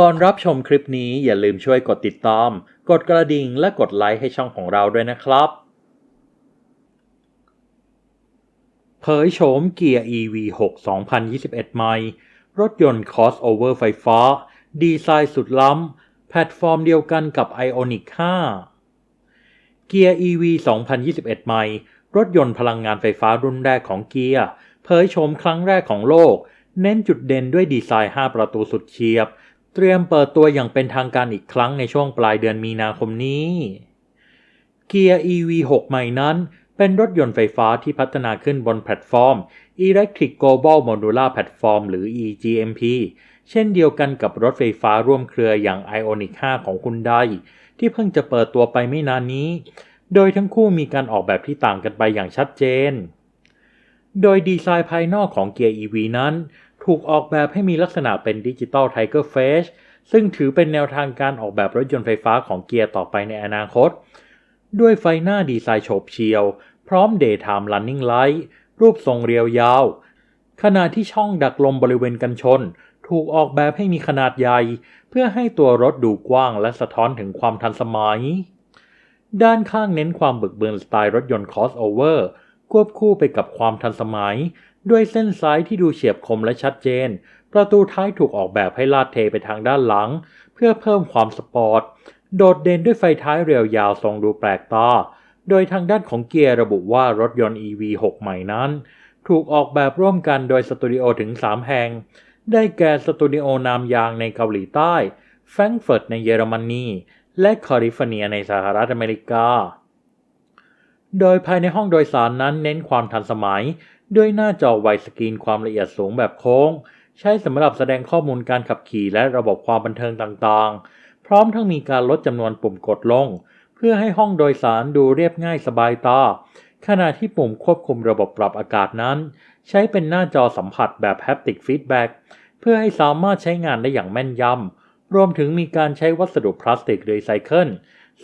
ก่อนรับชมคลิปนี้อย่าลืมช่วยกดติดตาม กดกระดิ่งและกดไลค์ให้ช่องของเราด้วยนะครับ เผยโฉมเกียร์ EV6 2021 ใหม่ รถยนต์ crossover ไฟฟ้า ดีไซน์สุดล้ำ แพลตฟอร์มเดียวกันกับ Ioniq 5 เกียร์ EV 2021 ใหม่ รถยนต์พลังงานไฟฟ้ารุ่นแรกของเกียร์เผยโฉมครั้งแรกของโลก เน้นจุดเด่นด้วยดีไซน์ 5 ประตูสุดเฉียบ เตรียมเปิดตัวอย่างเป็นทางการอีกครั้งในช่วงปลายเดือนมีนาคมนี้เกียร์ EV6 ใหม่นั้นเป็นรถยนต์ไฟฟ้าที่พัฒนาขึ้นบนแพลตฟอร์ม Electric Global Modular Platform หรือ EGMP เช่นเดียวกันกับรถไฟฟ้าร่วมเครืออย่าง Ioniq 5 ของคุณไดที่เพิ่งจะเปิดตัวไปไม่นานนี้ โดยทั้งคู่มีการออกแบบที่ต่างกันไปอย่างชัดเจน โดยดีไซน์ภายนอกของเกียร์ EV นั้น ถูกออกแบบให้มีลักษณะเป็นดิจิตอลไทเกอร์เฟสซึ่งถือเป็นแนวทางการออกแบบรถยนต์ไฟฟ้าของเกียร์ต่อไปในอนาคต ด้วยไฟหน้าดีไซน์โฉบเฉี่ยว พร้อม Daytime Running Light รูปทรงเรียวยาว ขณะที่ช่องดักลมบริเวณกันชน ถูกออกแบบให้มีขนาดใหญ่ เพื่อให้ตัวรถดูกว้างและสะท้อนถึงความทันสมัย ด้านข้างเน้นความบึกเบือนสไตล์รถยนต์ crossover ควบคู่ไปกับความทันสมัย ด้วยเส้นซ้ายที่ดูเฉียบคมและชัดเจน ประตูท้ายถูกออกแบบให้ลาดเทไปทางด้านหลัง เพื่อเพิ่มความสปอร์ต โดดเด่นด้วยไฟท้ายเรียวยาวทรงดูแปลกตา โดยทางด้านของเกียร์ระบุว่ารถยนต์ EV6 ใหม่นั้น ถูกออกแบบร่วมกันโดยสตูดิโอถึง 3 แห่ง ได้แก่สตูดิโอนามยางในเกาหลีใต้ แฟรงก์เฟิร์ตในเยอรมนี และแคลิฟอร์เนียในสหรัฐอเมริกา โดยภายในห้องโดยสารนั้นเน้นความทันสมัย ด้วยหน้าจอไวสกรีนความละเอียดสูงแบบโค้ง ใช้สำหรับแสดงข้อมูลการขับขี่และระบบความบันเทิงต่างๆ พร้อมทั้งมีการลดจำนวนปุ่มกดลง เพื่อให้ห้องโดยสารดูเรียบง่ายสบายตาขณะที่ปุ่มควบคุมระบบปรับอากาศนั้น ใช้เป็นหน้าจอสัมผัสแบบ Haptic Feedback เพื่อให้สามารถใช้งานได้อย่างแม่นยำ รวมถึงมีการใช้วัสดุพลาสติกรีไซเคิล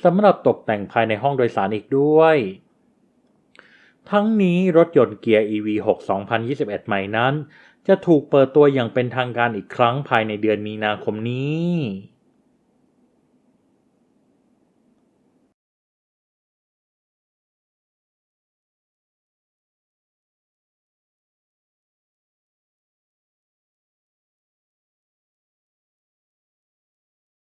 สำหรับตกแต่งภายในห้องโดยสารอีกด้วย ทั้งนี้รถยนต์เกียร์ EV6 2021 ใหม่นั้น จะถูกเปิดตัวอย่างเป็นทางการอีกครั้งภายในเดือนมีนาคมนี้